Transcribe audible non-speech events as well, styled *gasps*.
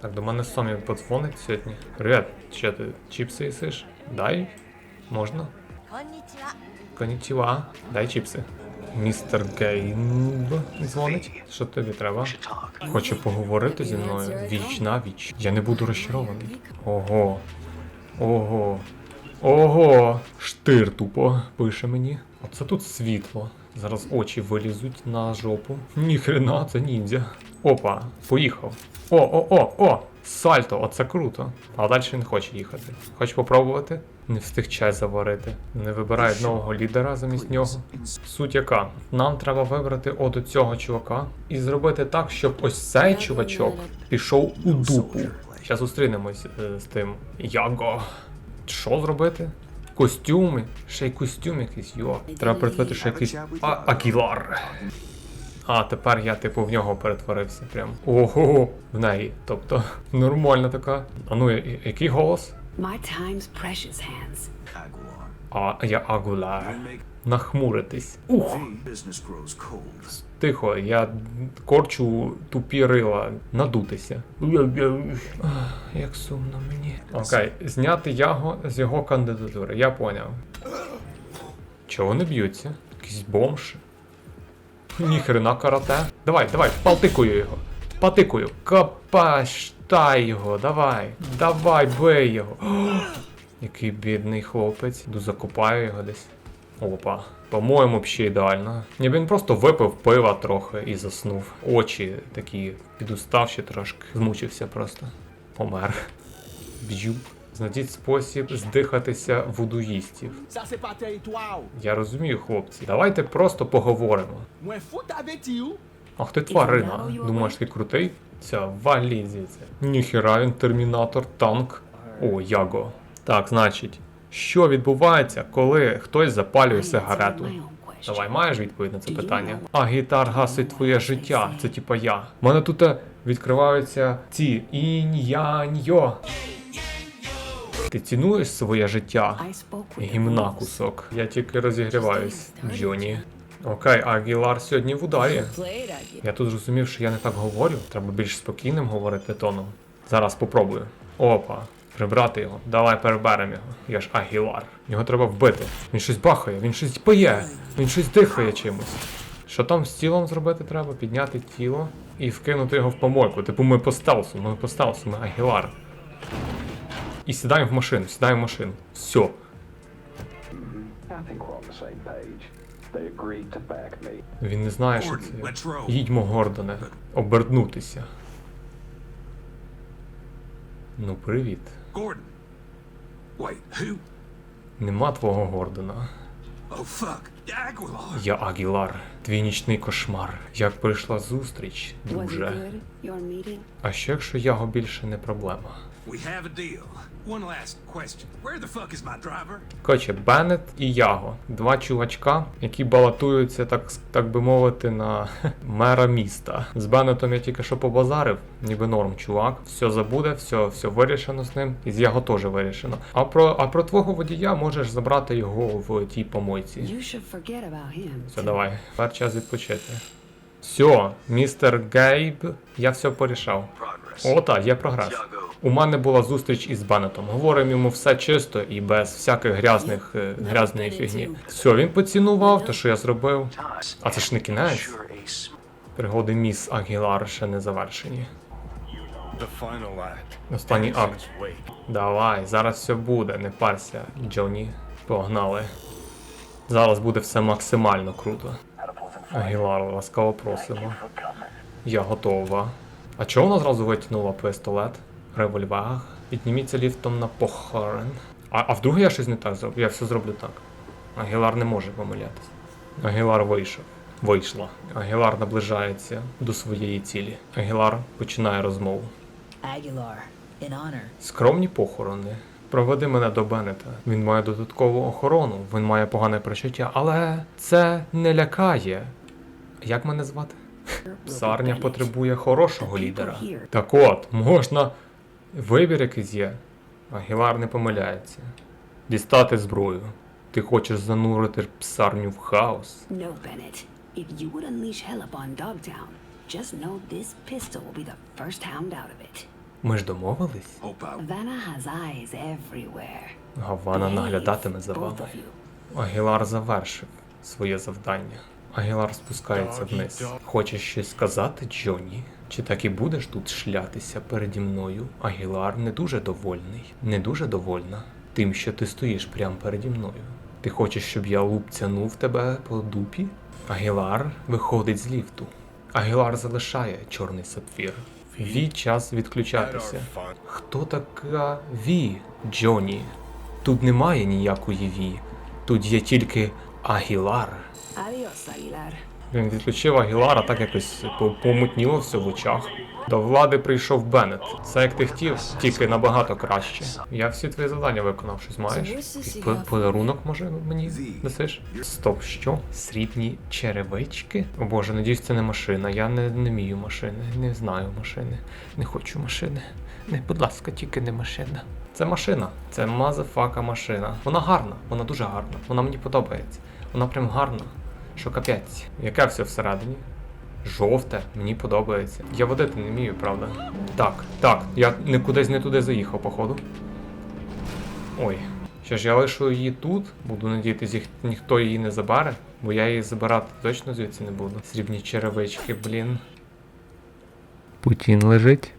Так, до мене Соня подзвонить сьогодні. Привіт, що ти чіпси їсиш? Дай? Можна? Конічіва. Дай чіпси. Містер Гейнб дзвонить. Що тобі треба? Хочу поговорити зі мною віч на віч. Я не буду розчарований. Ого. Ого. Ого. Штир тупо пише мені. Оце тут світло. Зараз очі вилізуть на жопу. Ніхрена, це ніндзя. Опа, поїхав. О, о, о, о! Сальто, оце круто. А далі не хоче їхати. Хочеш попробувати? Не встиг чай заварити. Не вибирають нового лідера замість нього. Суть яка? Нам треба вибрати от цього чувака і зробити так, щоб ось цей чувачок пішов у дупу. Зараз зустрінемось е, з тим Яго. Що зробити? Костюми, ще й костюм якийсь, йо. Треба перетворити ще якийсь а, Акілар. А, тепер я типу в нього перетворився прям. Ого, в неї. Тобто, нормальна така. А ну, який голос? My time's precious hands. А я Агуляр. Нахмуритись. Ух, тихо, я корчу тупі рила, надутися. Як сумно мені. Окей, зняти яго з його кандидатури, я поняв. Чого вони б'ються? Якийсь бомж? Ніхрена карате. Давай, давай, палтикую його. Патикую. Капаштай його, давай. Давай, бей його. О, *gasps* який бідний хлопець. Закопаю його десь. Опа. По-моєму, ще ідеально. Ні, він просто випив пива трохи і заснув. Очі такі підуставші трошки. Змучився просто. Помер. Б'юб. Знайдіть спосіб здихатися вудуїстів. Я розумію, хлопці. Давайте просто поговоримо. Ах ти тварина. Думаєш, ти крутий? Ця валіть звідси. Ніхіра він термінатор, танк. О, Яго. Так, значить, що відбувається, коли хтось запалює сигарету? Давай, маєш відповідь на це питання? А гітар гасить твоє життя. Це типа я. У мене тут е, відкриваються ці інь-янь-йо. Ти цінуєш своє життя? Гімна кусок. Я тільки розігріваюсь, Джоні. Окей, Агілар сьогодні в ударі. Я тут зрозумів, що я не так говорю. Треба більш спокійним говорити тоном. Зараз попробую. Опа, прибрати його. Давай переберемо його. Я ж Агілар. Його треба вбити. Він щось бахає, він щось пає, він щось дихає чимось. Що там з тілом зробити треба? Підняти тіло і вкинути його в помойку. Типу ми по стелсу, ми по стелсу, ми Агілар. І сідаємо в машину, сідаємо в машину. Все. Він не знає, що це. Їдьмо, Гордоне, обернутися. Ну, привіт. Gordon. Wait, who? Нема твого Гордона. Oh fuck. Aguilar. Я Агілар, твій нічний кошмар. Як прийшла зустріч, друже. А що якщо яго більше не проблема? We have a deal. One last question. Where the fuck is my driver? Коротше, Беннет і Яго. Два чувачка, які балотуються, так, так би мовити, на *laughs* мера міста. З Беннетом я тільки що побазарив, ніби норм, чувак. Все забуде, все, все вирішено з ним. І з Яго теж вирішено. А про, а про твого водія можеш забрати його в тій помойці. You should forget about him. Все, давай. Тепер час відпочити. Все, містер Гейб, я все порішав. О, так, є прогрес. У мене була зустріч із Беннетом. Говоримо йому все чисто і без всяких грязних е, грязної фігні. Все, він поцінував те, що я зробив. А це ж не кінець. Пригоди міс Агілар ще не завершені. Останній акт. Давай, зараз все буде, не парся, Джоні. Погнали. Зараз буде все максимально круто. Агілар, ласкаво просимо. Я готова. А чого вона зразу витягнула пістолет? Револьвер? Підніміться ліфтом на похорон. А, а вдруге я щось не так зроблю? Я все зроблю так. Агілар не може помилятися. Агілар вийшов. Вийшла. Агілар наближається до своєї цілі. Агілар починає розмову. Aguilar in honor Скромні похорони. Проведи мене до Беннета. Він має додаткову охорону, він має погане причуття, але це не лякає. Як мене звати? Псарня потребує хорошого лідера. Так от, можна. Вибір якийсь є. Агілар не помиляється. Дістати зброю. Ти хочеш занурити псарню в хаос. No, Bennett. If you would unleash hell upon Dogtown, just know this pistol will be the first hound out of it. Ми ж домовились? Hope has eyes everywhere. Гавана наглядатиме за вами. Агілар завершив своє завдання. Агілар спускається вниз. Хочеш щось сказати, Джонні? Чи так і будеш тут шлятися переді мною? Агілар не дуже довольний, не дуже довольна тим, що ти стоїш прямо переді мною. Ти хочеш, щоб я лупцянув тебе по дупі? Агілар виходить з ліфту. Агілар залишає чорний сапфір. Ві час відключатися. Хто така Ві, Джонні? Тут немає ніякої Ві. Тут є тільки Агілар. Він відключив Агілара, так якось по- помутніло все в очах. До влади прийшов Беннет. Це як ти хотів, тільки набагато краще. Я всі твої завдання виконав, щось маєш? Подарунок може мені несеш? Стоп, що? Срібні черевички? О боже, надіюсь, це не машина. Я не, не вмію машини, не знаю машини. Не хочу машини. Не, будь ласка, тільки не машина. Це машина, це мазафака машина. Вона гарна, вона дуже гарна. Вона мені подобається. Вона прям гарна. Що капець. Яке все всередині? Жовте, мені подобається. Я водити не вмію, правда? Так, так, я не кудись не туди заїхав, походу. Ой. Що ж, я лишу її тут, буду надіятися, їх ніхто її не забере, бо я її забирати точно звідси не буду. Срібні черевички, блін. Путін лежить.